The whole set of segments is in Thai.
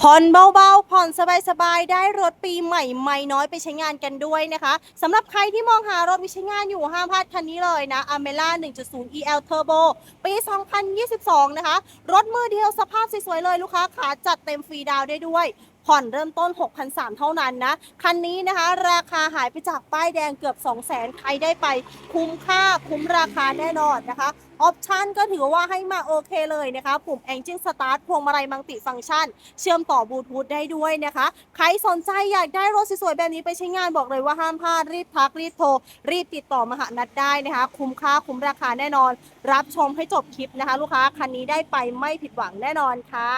ผ่อนเบาๆ ผ่อนสบายๆ ได้รถปีใหม่ไม่น้อยไปใช้งานกันด้วยนะคะสำหรับใครที่มองหารถไปใช้งานอยู่ห้ามพลาดคันนี้เลยนะ a m e l a 1.0 EL Turbo ปี 2022 นะคะ รถมือเดียวสภาพสวยๆเลยลูกค้าขาจัดเต็มฟรีดาวได้ด้วย ผ่อนเริ่มต้น 6,300 เท่านั้นนะ คันนี้นะคะ ราคาหายไปจากป้ายแดงเกือบ 200,000 ใครได้ไปคุ้มค่าคุ้มราคาแน่นอนนะคะ ออปชันก็ถือว่าให้มาโอเคเลยนะคะ ปุ่ม Engine Start พวงมาลัยมัลติฟังก์ชัน เชื่อมต่อบลูทูธได้ด้วยนะคะ ใครสนใจอยากได้รถสวยๆแบบนี้ไปใช้งานบอกเลยว่าห้ามพลาดรีบทักรีบโทร รีบติดต่อมาหานัดได้นะคะ คุ้มค่าคุ้มราคาแน่นอน รับชมให้จบคลิปนะคะ ลูกค้าคันนี้ได้ไปไม่ผิดหวังแน่นอนค่ะ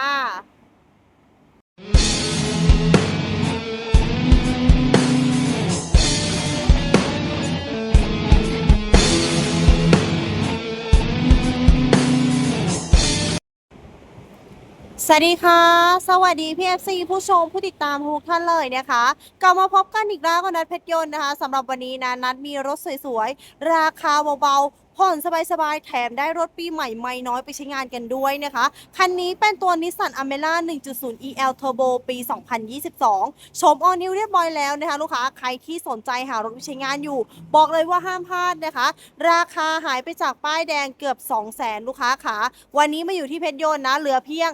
สวัสดีค่ะ สวัสดีพี่เอฟซีผู้ชมผู้ติดตามทุกท่านเลยนะคะ กลับมาพบกันอีกแล้วกับนัดเพชรยนต์นะคะสำหรับวันนี้นะนัดมีรถสวยๆ ราคาเบาๆผ่อนสบายๆ แถมได้รถปีใหม่ไม่น้อยไปใช้งานกันด้วยนะคะ คันนี้เป็นตัวนิสสันอเมร่า1.0 EL Turbo ปี 2022 ชมออนิวเรียบร้อยแล้วนะคะ ลูกค้าใครที่สนใจหารถไปใช้งานอยู่ บอกเลยว่าห้ามพลาดนะคะ ราคาหายไปจากป้ายแดงเกือบ 200,000 ลูกค้าขาวันนี้มาอยู่ที่เพชรยนต์นะ เหลือเพียง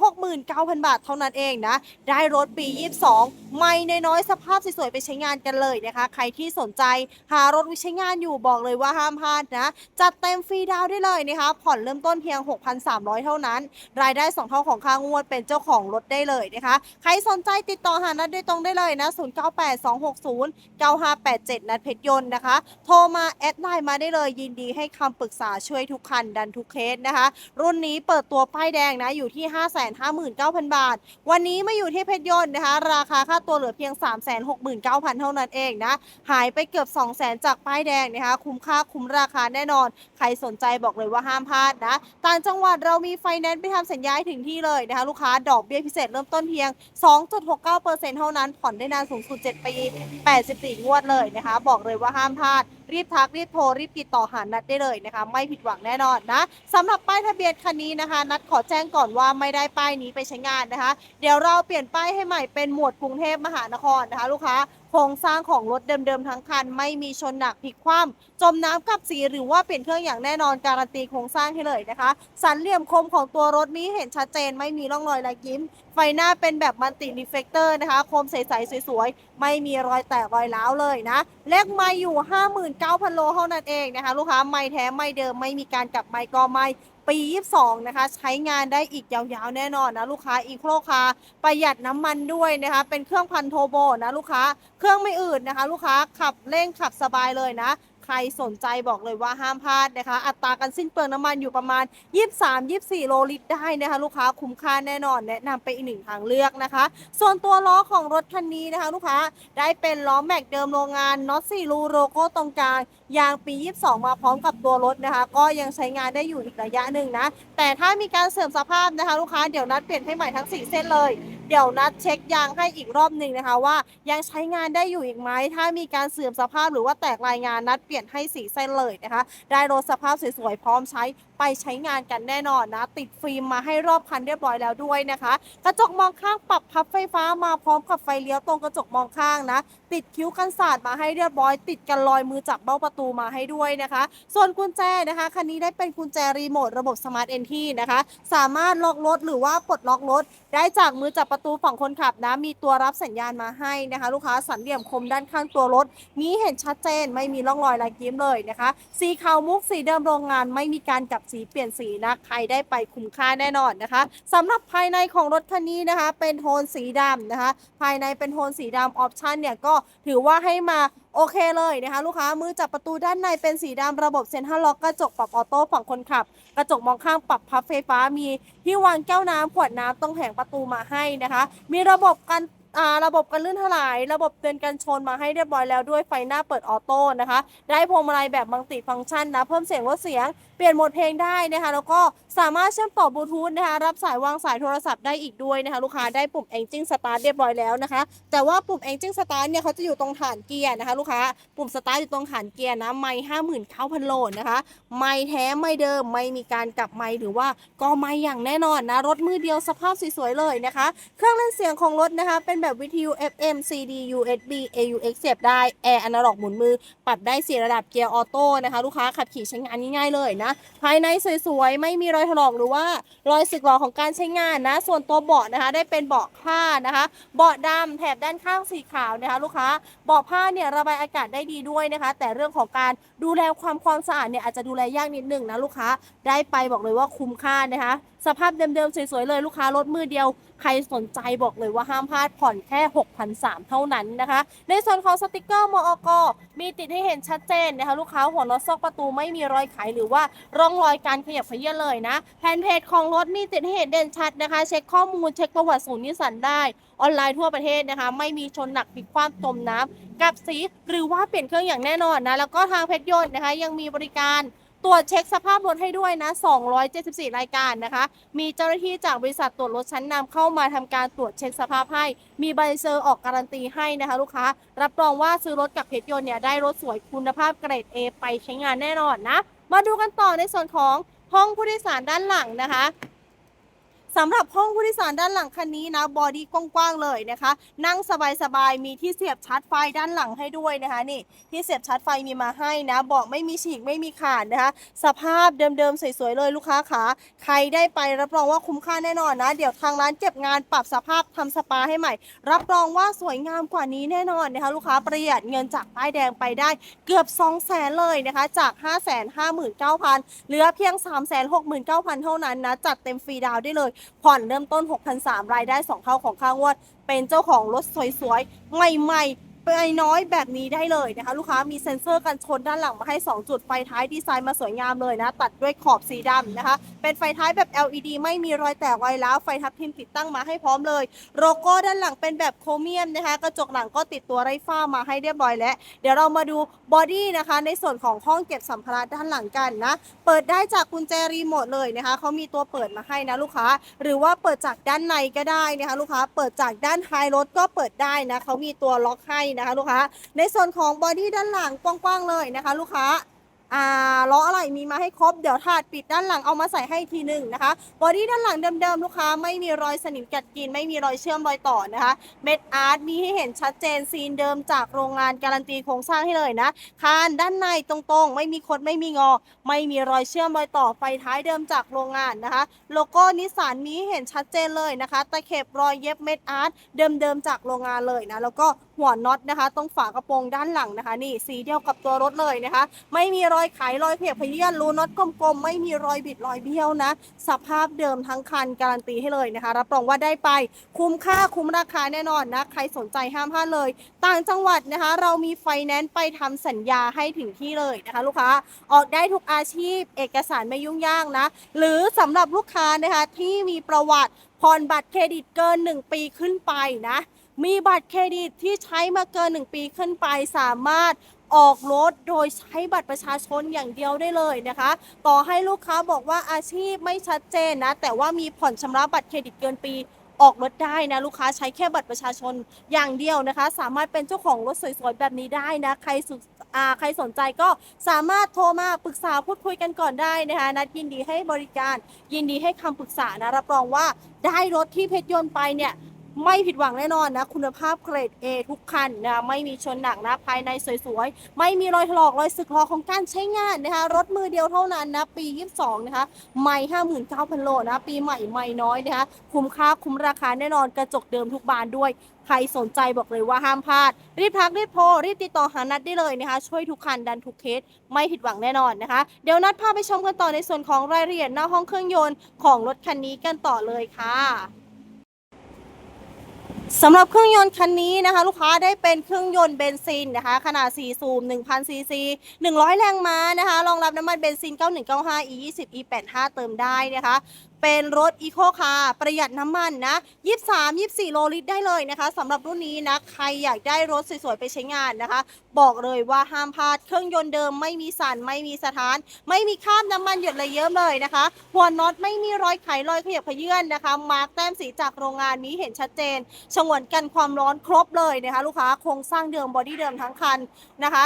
369,000 บาทเท่านั้นเองนะ ได้รถปี 22 ไม่น้อยๆสภาพสวยๆไปใช้งานกันเลยนะคะ ใครที่สนใจหารถไปใช้งานอยู่บอกเลยว่าห้ามพลาดนะจัดเต็มฟรีดาวได้เลยนะคะผ่อนเริ่มต้นเพียง 6,300 เท่านั้น รายได้ 2 เท่าของค่างวดเป็นเจ้าของรถได้เลยนะคะใครสนใจติดต่อหานัดโดยตรงได้เลยนะ 0982609587 นัดเพชรยนต์นะคะ โทรมาแอดไลน์มาได้เลย ยินดีให้คำปรึกษาช่วยทุกคันดันทุกเคสนะคะ รุ่นนี้เปิดตัวป้ายแดงนะอยู่ที่ 559,000 บาท วันนี้มาอยู่ที่เพชรยนต์นะคะ ราคาค่าตัวเหลือเพียง 369,000 เท่านั้นเองนะหายไปเกือบ 200,000 จากป้ายแดงนะคะ คุ้มค่าคุ้มราคาแน่นอน ใครสนใจบอกเลยว่าห้ามพลาดนะ ต่างจังหวัดเรามีไฟแนนซ์ไปทำสัญญาให้ถึงที่เลยนะคะลูกค้าดอกเบี้ยพิเศษเริ่มต้นเพียง 2.69%เท่านั้น ผ่อนได้นานสูงสุด 7 ปี 84 งวดเลยนะคะ บอกเลยว่าห้ามพลาด รีบทักรีบโทร รีบติดต่อหานัดได้เลยนะคะ ไม่ผิดหวังแน่นอนนะสำหรับป้ายทะเบียนคันนี้นะคะ นัดขอแจ้งก่อนว่าไม่ได้ป้ายนี้ไปใช้งานนะคะ เดี๋ยวเราเปลี่ยนป้ายให้ใหม่เป็นหมวดกรุงเทพมหานครนะคะ ลูกค้า ครงสร้างของรถเดิมๆทั้งคัน ไม่มีชนหนักพลิกคว่ำจมน้ำกับสีหรือว่าเปลี่ยนเครื่องอย่างแน่นอนการันตีโครงสร้างให้เลยนะคะ สันเหลี่ยมคมของตัวรถนี้เห็นชัดเจนไม่มีร่องรอยรอยยิ้ม ไฟหน้าเป็นแบบมัลติรีเฟกเตอร์นะคะ คมใสๆสวยๆ ไม่มีรอยแตกรอยร้าวเลยนะ เลขไม่อยู่ 59,000 โลเท่านั้นเองนะคะ ลูกค้าไม่แท้ไม่เดิมไม่มีการกลับไม่ก็ไม่ ปี 22 นะคะ ใช้งานได้อีกยาวๆ แน่นอนนะลูกค้าอีโครคาประหยัดน้ำมันด้วยนะคะ เป็นเครื่องพันโทโบนะลูกค้า เครื่องไม่อืดนะคะ ลูกค้าขับเร่งขับสบายเลยนะ ใครสนใจบอกเลยว่าห้ามพลาดนะคะ อัตราการสิ้นเปลืองน้ำมันอยู่ประมาณ 23-24 โลลิตรได้นะคะ ลูกค้าคุ้มค่าแน่นอนแนะนำไปอีกหนึ่งทางเลือกนะคะ ส่วนตัวล้อของรถคันนี้นะคะ ลูกค้าได้เป็นล้อแม็กเดิมโรงงานน็อตสี่รูโลโก้ตรงกลางยางปี 22 มาพร้อมกับตัวรถนะคะ ก็ยังใช้งานได้อยู่อีกระยะหนึ่งนะ แต่ถ้ามีการเสื่อมสภาพนะคะ ลูกค้าเดี๋ยวนัดเปลี่ยนให้ใหม่ทั้ง 4 เส้นเลย เดี๋ยวนัดเช็คยางให้อีกรอบหนึ่งนะคะว่า ยังใช้งานได้อยู่อีกไหมถ้ามีการเสื่อมสภาพหรือว่าแตกรายงานนัดเปลี่ยนให้สีเส้นเลยนะคะ ได้รถสภาพสวยๆพร้อมใช้ไปใช้งานกันแน่นอนนะ ติดฟิล์มมาให้รอบคันเรียบร้อยแล้วด้วยนะคะ กระจกมองข้างปรับพับไฟฟ้ามาพร้อมกับไฟเลี้ยวตรงกระจกมองข้างนะ ติดคิ้วกันศาสตร์มาให้เรียบร้อย ติดกันรอยมือจับเบ้าประตูมาให้ด้วยนะคะ ส่วนกุญแจนะคะคันนี้ได้เป็นกุญแจรีโมทระบบสมาร์ทเอนทีนะคะ สามารถล็อกรถหรือว่าปลดล็อกรถได้จากมือจับประตูฝั่งคนขับนะ มีตัวรับสัญญาณมาให้นะคะ ลูกค้าสันเหลี่ยมคมด้านข้างตัวรถ มีเห็นชัดเจนไม่มีร่องรอยลายกิ้มเลยนะคะ สีขาวมุกสีเดิมโรงงานไม่มีการกลับสีเปลี่ยนสีนะใครได้ไปคุ้มค่าแน่นอนนะคะสำหรับภายในของรถคันนี้นะคะ เป็นโทนสีดำนะคะ ภายในเป็นโทนสีดำออปชันเนี่ยก็ถือว่าให้มา โอเคเลยนะคะลูกค้ามือจับประตูด้านในเป็นสีดำระบบเซ็นทรัลล็อกกระจกปรับออโต้ฝั่งคนขับ กระจกมองข้างปรับพับไฟฟ้ามีที่วางแก้วน้ำขวดน้ำตรงแผงประตูมาให้นะคะ มีระบบการ อ่าระบบกันลื่นถลาย ระบบเตือนกันชนมาให้เรียบร้อยแล้วด้วยไฟหน้าเปิดออโต้นะคะ ได้พวงมาลัยแบบมัลติฟังก์ชันนะ เพิ่มเสียงลดเสียง เปลี่ยนโหมดเพลงได้นะคะ แล้วก็สามารถเชื่อมต่อบลูทูธนะคะ รับสายวางสายโทรศัพท์ได้อีกด้วยนะคะ ลูกค้าได้ปุ่ม Engine Start เรียบร้อยแล้วนะคะ แต่ว่าปุ่ม Engine Start เนี่ยเขาจะอยู่ตรงฐานเกียร์นะคะลูกค้า ปุ่ม Start อยู่ตรงฐานเกียร์นะ ไม่ห้าหมื่นเก้าพันโลนะคะ ไม่แท้ไม่เดิม ไม่มีการกลับไม่หรือว่าก็ไม่อย่างแน่นอนนะ รถมือเดียวสภาพสวยๆเลยนะคะ เครื่องเล่นเสียงของรถนะคะ เป็นแบบวิทยุ FM CD USB AUX เสียบได้ แอร์อนาล็อกหมุนมือ ปรับได้สี่ระดับเกียร์ออโต้นะคะ ลูกค้าขับขี่ใช้งานง่ายๆเลยนะ ภายในสวยๆ ไม่มีรอยถลอกหรือว่ารอยสึกหรอของการใช้งานนะ ส่วนตัวเบาะนะคะ ได้เป็นเบาะผ้านะคะ เบาะดำแถบด้านข้างสีขาวนะคะ ลูกค้าเบาะผ้าเนี่ยระบายอากาศได้ดีด้วยนะคะ แต่เรื่องของการดูแลความความสะอาดเนี่ยอาจจะดูแลยากนิดหนึ่งนะลูกค้าได้ไปบอกเลยว่าคุ้มค่านะคะ สภาพเดิมๆ สวยๆ เลยลูกค้ารถมือเดียว ใครสนใจบอกเลยว่าห้ามพลาดผ่อนแค่ 6,300 เท่านั้นนะคะ ในส่วนของสติกเกอร์มอกมีติดให้เห็นชัดเจนนะคะลูกค้าหัวน็อตซอกประตูไม่มีรอยไขหรือว่าร่องรอยการขยับเขยื้อนเลยนะแผ่นเพจของรถมีติดให้เห็นเด่นชัดนะคะ เช็คข้อมูลเช็คประวัติศูนย์นิสันได้ ออนไลน์ทั่วประเทศนะคะ ไม่มีชนหนักพลิกคว่ำจมน้ำกับสีหรือว่าเปลี่ยนเครื่องอย่างแน่นอนนะแล้วก็ทางเพชรยนต์นะคะยังมีบริการ ตรวจเช็คสภาพรถให้ด้วยนะ 274 รายการนะคะ มีเจ้าหน้าที่จากบริษัทตรวจรถชั้นนำเข้ามาทำการตรวจเช็คสภาพให้ มีใบเซอร์ออกการันตีให้นะคะ ลูกค้า รับรองว่าซื้อรถกับเพชรยนต์เนี่ยได้รถสวยคุณภาพเกรด A ไปใช้งานแน่นอนนะ มาดูกันต่อในส่วนของห้องผู้โดยสารด้านหลังนะคะ สำหรับห้องผู้โดยสารด้านหลังคันนี้นะบอดี้กว้างๆเลยนะคะ นั่งสบายๆมีที่เสียบชาร์จไฟด้านหลังให้ด้วยนะคะนี่ที่เสียบชาร์จไฟมีมาให้นะบาะไม่มีฉีกไม่มีขาดนะคะ สภาพเดิมๆสวยๆเลยลูกค้าขาใครได้ไปรับรองว่าคุ้มค่าแน่นอนนะ เดี๋ยวทางร้านเก็บงานปรับสภาพทำสปาให้ใหม่ รับรองว่าสวยงามกว่านี้แน่นอนนะคะ ลูกค้าประหยัดเงินจากป้ายแดงไปได้เกือบ 2 0 0แสนเลยนะคะจาก 5 5 9 0 0 0เหลือเพียง 3 6 9 0 0 0 เท่านั้นนะจัดเต็มฟรีดาวได้เลยผ่อนเริ่มต้น 6,300รายได้ 2 เท่าของค่างวด เป็นเจ้าของรถสวยๆ ใหม่ๆ ไปน้อยแบบนี้ได้เลยนะคะ ลูกค้ามีเซ็นเซอร์กันชนด้านหลังมาให้ 2 จุดไฟท้ายดีไซน์มาสวยงามเลยนะ ตัดด้วยขอบสีดำนะคะ เป็นไฟท้ายแบบ LED ไม่มีรอยแตกรอยร้าวไฟทับทิมติดตั้งมาให้พร้อมเลย โลโก้ด้านหลังเป็นแบบโครเมียมนะคะ กระจกหลังก็ติดตัวไรฟ้ามาให้เรียบร้อยแล้ว เดี๋ยวเรามาดูบอดี้นะคะ ในส่วนของห้องเก็บสัมภาระด้านหลังกันนะ เปิดได้จากกุญแจรีโมทเลยนะคะเขามีตัวเปิดมาให้นะลูกค้า หรือว่าเปิดจากด้านในก็ได้นะคะ ลูกค้าเปิดจากด้านท้ายรถก็เปิดได้นะเขามีตัวล็อกให้นะคะลูกค้า ในส่วนของบอดี้ด้านหลังกว้างๆเลยนะคะ ลูกค้า อ่าล้ออะไรมีมาให้ครบเดี๋ยวถาดปิดด้านหลังเอามาใส่ให้ทีหนึ่งนะคะบอดี้ด้านหลังเดิมๆลูกค้าไม่มีรอยสนิมกัดกิน ไม่มีรอยเชื่อมรอยต่อนะคะเม็ดอาร์ตมีให้เห็นชัดเจนซีนเดิมจากโรงงานการันตีโครงสร้างให้เลยนะคานด้านในตรงๆ ไม่มีคดไม่มีงอ ไม่มีรอยเชื่อมรอยต่อไฟท้ายเดิมจากโรงงานนะคะ โลโก้นิสสันมีให้เห็นชัดเจนเลยนะคะตะเข็บรอยเย็บเม็ดอาร์ตเดิมๆจากโรงงานเลยนะแล้วก็หัวน็อตนะคะ ตรงฝากระโปรงด้านหลังนะคะ นี่สีเดียวกับตัวรถเลยนะคะ ไม่มีรอยไขรอยเพียบพเยียนรูน็อตกลมๆ ไม่มีรอยบิดรอยเบี้ยวนะ สภาพเดิมทั้งคันการันตีให้เลยนะคะ รับรองว่าได้ไปคุ้มค่าคุ้มราคาแน่นอนนะ ใครสนใจห้ามพลาดเลย ต่างจังหวัดนะคะ เรามีไฟแนนซ์ไปทำสัญญาให้ถึงที่เลยนะคะ ลูกค้าออกได้ทุกอาชีพ เอกสารไม่ยุ่งยากนะ หรือสำหรับลูกค้านะคะที่มีประวัติผ่อนบัตรเครดิตเกิน 1 ปีขึ้นไปนะมีบัตรเครดิตที่ใช้มาเกิน 1 ปีขึ้นไปสามารถ ออกรถโดยใช้บัตรประชาชนอย่างเดียวได้เลยนะคะ ต่อให้ลูกค้าบอกว่าอาชีพไม่ชัดเจนนะ แต่ว่ามีผ่อนชำระบัตรเครดิตเกินปีออกรถได้นะลูกค้าใช้แค่บัตรประชาชนอย่างเดียวนะคะ สามารถเป็นเจ้าของรถสวยๆแบบนี้ได้นะใครสุอ่าใครสนใจก็สามารถโทรมาปรึกษาพูดคุยกันก่อนได้นะคะนัดยินดีให้บริการยินดีให้คำปรึกษานะรับรองว่าได้รถที่เพชรยนต์ไปเนี่ย ไม่ผิดหวังแน่นอนนะ คุณภาพเกรด A ทุกคันนะไม่มีชนหนักนะ ภายในสวยๆ ไม่มีรอยถลอกรอยสึกหรอของการใช้งานนะคะ รถมือเดียวเท่านั้นนะ ปี 22 นะคะ ไม่59,000 โลนะ ปีใหม่ไม่น้อยนะคะ คุ้มค่าคุ้มราคาแน่นอนกระจกเดิมทุกบานด้วย ใครสนใจบอกเลยว่าห้ามพลาด รีบทักรีบโทรรีบติดต่อหานัดได้เลยนะคะ ช่วยทุกคันดันทุกเคสไม่ผิดหวังแน่นอนนะคะ เดี๋ยวนัดพาไปชมกันต่อในส่วนของรายละเอียดหน้าห้องเครื่องยนต์ของรถคันนี้กันต่อเลยค่ะ สำหรับเครื่องยนต์คันนี้นะคะ ลูกค้าได้เป็นเครื่องยนต์เบนซินนะคะ ขนาด 4 สูบ1,000ซีซี100 แรงม้านะคะ รองรับน้ำมันเบนซิน 9195 E20 E85 เติมได้นะคะ เป็นรถอีโคคาร์ประหยัดน้ำมันนะ 23 24 โลลิตรได้เลยนะคะสำหรับรุ่นนี้นะ ใครอยากได้รถสวยๆ ไปใช้งานนะคะ บอกเลยว่าห้ามพลาดเครื่องยนต์เดิมไม่มีสั่นไม่มีสถาน ไม่มีคราบน้ำมันหยดเลยเยอะเลยนะคะ หัวน็อตไม่มีรอยไขรอยขยับเขยื่อนนะคะ มาร์กแต้มสีจากโรงงานนี้เห็นชัดเจนฉงวนกันความร้อนครบเลยนะคะ ลูกค้าโครงสร้างเดิมบอดี้เดิมทั้งคันนะคะ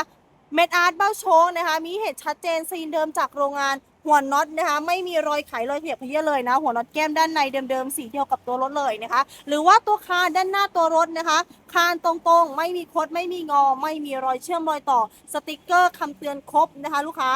เม็ดอาร์ตเบ้าโชงนะคะ มีเห็นชัดเจนซีนเดิมจากโรงงานหัวน็อตนะคะ ไม่มีรอยไขรอยเหียบเพี้ยเลยนะ หัวน็อตแก้มด้านในเดิมๆสีเดียวกับตัวรถเลยนะคะ หรือว่าตัวคานด้านหน้าตัวรถนะคะ คานตรงๆ ไม่มีคดไม่มีงอ ไม่มีรอยเชื่อมรอยต่อ สติกเกอร์คำเตือนครบนะคะ ลูกค้า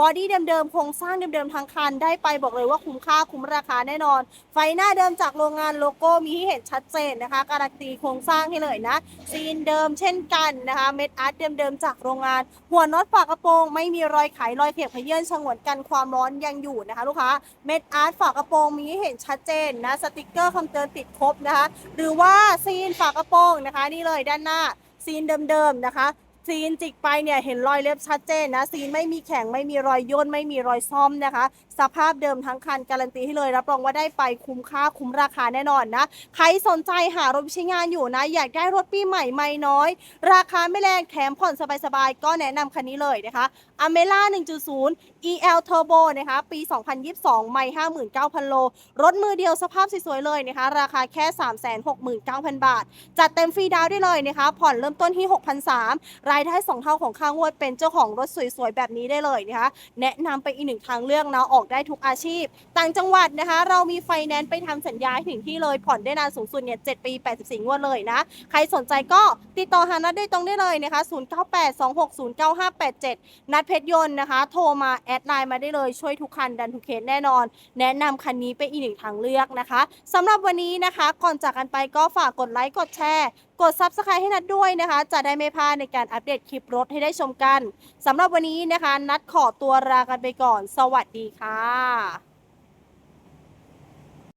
บอดี้เดิมๆโครงสร้างเดิมๆทางคันได้ไปบอกเลยว่าคุ้มค่าคุ้มราคาแน่นอน ไฟหน้าเดิมจากโรงงานโลโก้มีให้เห็นชัดเจนนะคะ การันตีโครงสร้างให้เลยนะซีนเดิมเช่นกันนะคะเม็ดอาร์ตเดิมๆจากโรงงาน หัวน็อตฝากระโปรงไม่มีรอยไขรอยเขียบเขยื่นฉงวนกันความร้อนยังอยู่นะคะลูกค้าเม็ดอาร์ตฝากระโปรงมีให้เห็นชัดเจนนะสติกเกอร์คำเตือนติดครบนะคะ หรือว่าซีนฝากระโปรงนะคะ นี่เลยด้านหน้าซีนเดิมๆนะคะ ซีนจิกไปเนี่ยเห็นรอยเล็บชัดเจนนะซีนไม่มีแข็งไม่มีรอยย่นไม่มีรอยซ่อมนะคะ สภาพเดิมทั้งคันการันตีให้เลยรับรองว่าได้ไปคุ้มค่าคุ้มราคาแน่นอนนะใครสนใจหารถใช้งานอยู่นะ อยากได้รถปีใหม่ไม่น้อย ราคาไม่แรงแถมผ่อนสบายๆก็แนะนำคันนี้เลยนะคะอเมล่า1.0 EL Turbo นะคะปี 2022 ไม่ 59,000 โล รถมือเดียวสภาพสวยๆเลยนะคะ ราคาแค่ 369,000 บาท จัดเต็มฟรีดาวได้เลยนะคะ ผ่อนเริ่มต้นที่6,300รายได้2เท่าของค่างวดเป็นเจ้าของรถสวยๆแบบนี้ได้เลยนะคะแนะนำไปอีกหนึ่งทางเลือกนะออกได้ทุกอาชีพ ต่างจังหวัดนะคะ เรามีไฟแนนซ์ไปทำสัญญาถึงที่เลยผ่อนได้นานสูงสุดเนี่ย7ปี 84 งวดเลยนะ ใครสนใจก็ติดต่อหานัดได้ตรงได้เลยนะคะ 0982609587 นัดเพชรยนต์นะคะ โทรมาแอดไลน์มาได้เลยช่วยทุกคันดันทุกเคสแน่นอน แนะนำคันนี้เป็นอีกหนึ่งทางเลือกนะคะสำหรับวันนี้นะคะ ก่อนจากกันไปก็ฝากกดไลค์กดแชร์ กด Subscribe ให้นัดด้วยนะคะ จะได้ไม่พลาดในการอัปเดตคลิปรถให้ได้ชมกันสำหรับวันนี้นะคะ นัดขอตัวลากันไปก่อน สวัสดีค่ะ